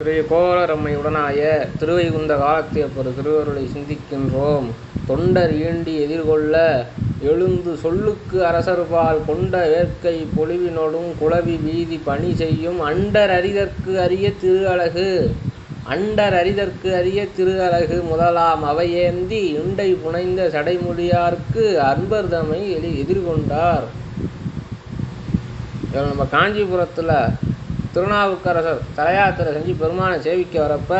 திரு உடனாய திருவைகுந்த காலத்தியப்பர் திருவருளை சிந்திக்கின்றோம். தொண்டர் ஈண்டி எதிர்கொள்ள எழுந்து சொல்லுக்கு அரசர்பால் கொண்ட வேர்க்கை பொலிவினொடும் குளவி வீதி பணி செய்யும் அண்டர் அரிதற்கு அரிய திரு அழகு அண்டர் அரிதற்கு அரிய திரு அழகு முதலாம் அவையேந்தி இண்டை புனைந்த சடைமுடியார்க்கு அன்பர்தமை எதிர்கொண்டார். நம்ம காஞ்சிபுரத்தில் திருநாவுக்கரசர் தலையாத்திரை செஞ்சு பெருமானை சேவிக்க வரப்ப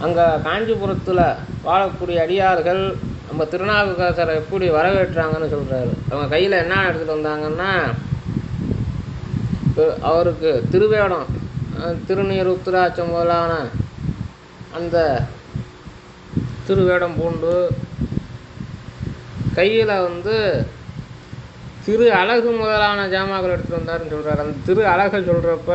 அங்கே காஞ்சிபுரத்தில் வாழக்கூடிய அடியார்கள் நம்ம திருநாவுக்கரசரை எப்படி வரவேற்றாங்கன்னு சொல்கிறாரு அவங்க கையில் என்ன எடுத்துகிட்டு வந்தாங்கன்னா அவருக்கு திருவேடம் திருநீர் உத்திராட்சம் முதலான அந்த திருவேடம் பூண்டு கையில் வந்து திரு அழகு முதலான ஜாமாக்கள் எடுத்துகிட்டு வந்தாருன்னு சொல்கிறார் அந்த திரு அழகை சொல்கிறப்ப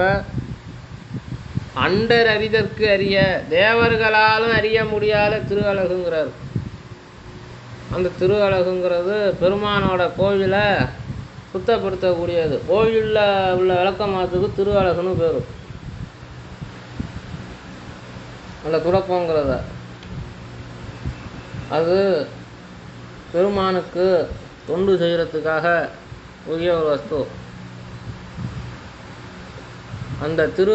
அண்டர் அறிதற்கு அறிய தேவர்களாலும் அறிய முடியாத திரு அழகுங்கிறார். அந்த திரு அழகுங்கிறது பெருமானோட கோவிலை சுத்தப்படுத்தக்கூடியது. கோவிலில் உள்ள விளக்கமாத்துக்கு திரு அழகுன்னு பேர். அந்த துடப்பங்கிறத அது பெருமானுக்கு தொண்டு செய்கிறதுக்காக உரிய ஒரு வஸ்து அந்த திரு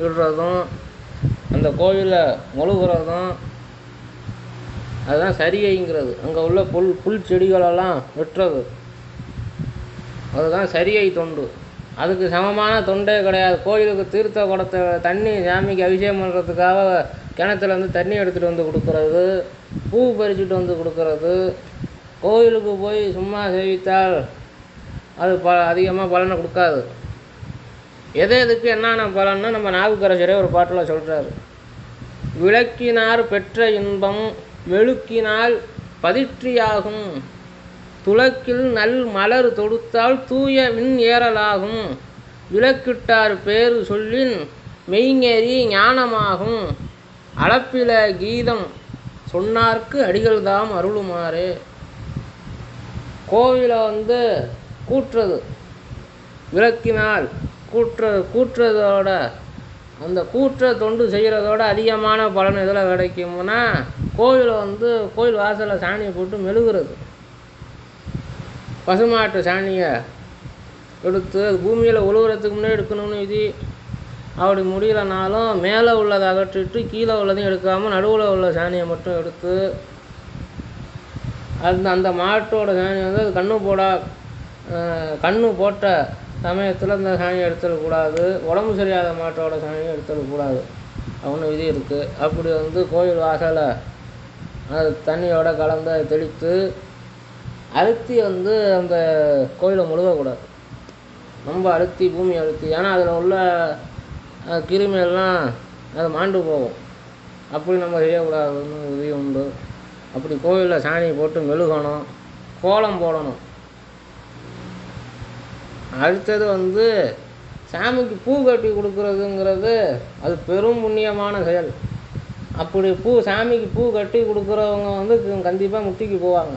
விடுறதும் அந்த கோவிலில் முழுகிறதும் அதுதான் சரியைங்கிறது அங்கே உள்ள புல் புல் செடிகளெல்லாம் வெட்டுறது. அதுதான் சரியை தொண்டு. அதுக்கு சமமான தொண்டே கிடையாது. கோயிலுக்கு தீர்த்த குடத்தை தண்ணி சாமிக்கு அபிஷேகம் பண்ணுறதுக்காக கிணத்துலேருந்து தண்ணி எடுத்துகிட்டு வந்து கொடுக்குறது. பூ பறிச்சுட்டு வந்து கொடுக்கறது. கோயிலுக்கு போய் சும்மா சேவித்தால் அது ப அதிகமாக பலனை கொடுக்காது. எது எதுக்கு என்னென்ன பலன்னு நம்ம நாவுக்கரசரே ஒரு பாட்டில் சொல்கிறாரு விளக்கினார் பெற்ற இன்பம் வெளுக்கினால் பதிற்றியாகும். துளக்கில் நல் மலர் தொடுத்தால் தூய மின் ஏறலாகும். விளக்கிட்டார் பேர் சொல்லின் மெய்ஞேறி ஞானமாகும். அளப்பில கீதம் சொன்னார்க்கு அடிகள்தாம் அருளுமாறு. கோவிலை வந்து கூட்டுறது விளக்கினால் கூட்டுற கூட்டுறதோட அந்த கூற்ற தொண்டு செய்கிறதோட அதிகமான பலன் எதில் கிடைக்கும்னா கோவிலை வந்து கோயில் வாசலில் சாணியை போட்டு மெழுகுறது. பசுமாட்டு சாணியை எடுத்து அது பூமியில் உழுவுறதுக்கு முன்னாடி எடுக்கணும்னு விதி. அப்படி முடியலனாலும் மேலே உள்ளதை அகற்றிட்டு கீழே உள்ளதையும் எடுக்காமல் நடுவில் உள்ள சாணியை மட்டும் எடுத்து அந்த அந்த மாட்டோட சாணி வந்து அது கண்ணு போடா கண்ணு போட்ட சமயத்தில் அந்த சாணியை எடுத்துடக்கூடாது உடம்பு சரியாத மாட்டோட சாணியை எடுத்துடக்கூடாது அவனு விதி இருக்குது அப்படி வந்து கோயில் வாசலை அது தண்ணியோட கலந்து அதை தெளித்து அழுத்தி வந்து அந்த கோயிலை முழுகக்கூடாது ரொம்ப அழுத்தி பூமி அழுத்தி. ஏன்னா அதில் உள்ள கிருமியெல்லாம் அது மாண்டு போகும். அப்படி நம்ம செய்யக்கூடாதுன்னு விதி உண்டு. அப்படி கோவிலில் சாணி போட்டு மெழுகணும் கோலம் போடணும். அடுத்தது வந்து சாமிக்கு பூ கட்டி கொடுக்குறதுங்கிறது அது பெரும் புண்ணியமான செயல். அப்படி பூ சாமிக்கு பூ கட்டி கொடுக்குறவங்க வந்து கண்டிப்பாக முத்திக்கு போவாங்க.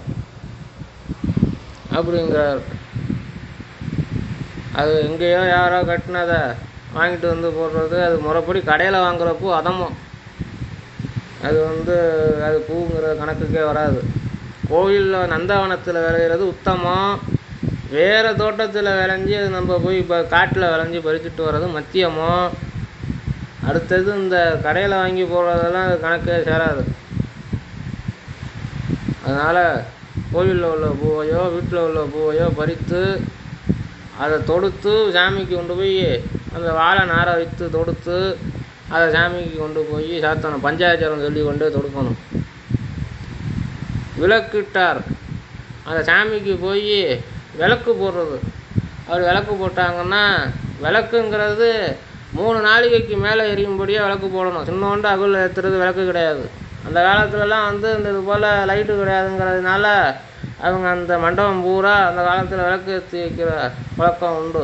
அப்படிங்கிறார். அது எங்கேயோ யாரோ கட்டினதை வாங்கிட்டு வந்து போடுறது அது முறைப்படி கடையில் வாங்குற பூ அதமும் அது வந்து அது பூங்கிற கணக்குக்கே வராது. கோயிலில் நந்தவனத்தில் விளையிறது உத்தமம் வேறு தோட்டத்தில் விளைஞ்சி அது நம்ம போய் இப்போ காட்டில் விளைஞ்சி பறிச்சுட்டு வர்றது மத்தியமோ அடுத்தது இந்த கடையில் வாங்கி போடுறதெல்லாம் கணக்கே சேராது. அதனால் கோவிலில் உள்ள பூவையோ வீட்டில் உள்ள பூவையோ பறித்து அதை தொடுத்து சாமிக்கு கொண்டு போய் அந்த வாழை நாரை வைத்து தொடுத்து அதை சாமிக்கு கொண்டு போய் சாத்தணும் பஞ்சாயச்சரம் சொல்லி கொண்டு தொடுக்கணும். விளக்கிட்டார். அந்த சாமிக்கு போய் விளக்கு போடுறது. அவர் விளக்கு போட்டாங்கன்னா விளக்குங்கிறது மூணு நாளிகைக்கு மேலே எரியும்படியாக விளக்கு போடணும். சின்னோண்டு அகுல் ஏற்றுறது விளக்கு கிடையாது. அந்த காலத்துலலாம் வந்து இந்த இது போல் லைட்டு கிடையாதுங்கிறதுனால அவங்க அந்த மண்டபம் பூரா அந்த காலத்தில் விளக்கு ஏற்றி வைக்கிற பழக்கம் உண்டு.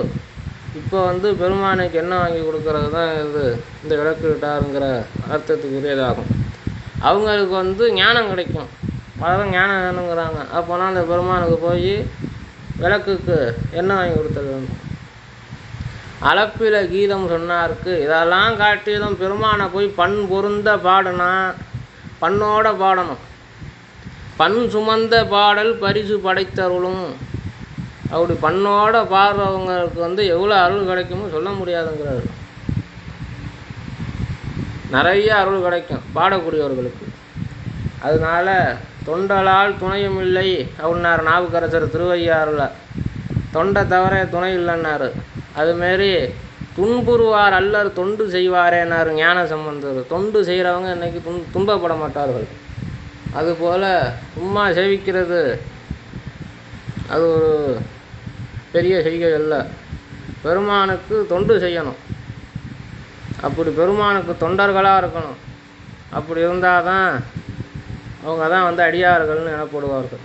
இப்போ வந்து பெருமானுக்கு என்ன வாங்கி கொடுக்கறது தான் இது இந்த விளக்கு விட்டாருங்கிற அர்த்தத்துக்கு உரியதாகும் அவங்களுக்கு வந்து ஞானம் கிடைக்கும். பலரும் ஞானம் வேணுங்கிறாங்க. அப்போனா அந்த பெருமானுக்கு போய் விளக்குக்கு எண்ணெய் வாங்கி கொடுத்தது வேணும்? அளப்பில கீதம் சொன்னாருக்கு. இதெல்லாம் காட்டியதும் பெருமானை போய் பண் பொருந்த பாடனா பண்ணோட பாடணும். பண் சுமந்த பாடல் பரிசு படைத்தருளும். அப்படி பண்ணோட பாடுறவங்களுக்கு வந்து எவ்வளோ அருள் கிடைக்குமோ சொல்ல முடியாதுங்கிறாரு. நிறைய அருள் கிடைக்கும் பாடக்கூடியவர்களுக்கு. அதனால தொண்டலால் துணையும் இல்லை அப்படின்னார் நாவுக்கரசர் திருவையாறுல. தொண்டை தவிர துணை இல்லைன்னாரு. அதுமாரி துன்புறுவார் அல்லர் தொண்டு செய்வாரேனார் ஞான சம்பந்தர் தொண்டு செய்கிறவங்க இன்றைக்கி துன் துன்பப்பட மாட்டார்கள். அதுபோல் சும்மா சேவிக்கிறது. அது ஒரு பெரிய செய்கை அல்ல. பெருமானுக்கு தொண்டு செய்யணும். அப்படி பெருமானுக்கு தொண்டர்களாக இருக்கணும். அப்படி இருந்தால் தான் அவங்க தான் வந்து அடியார்கள்னு எனப்படுவார்கள்.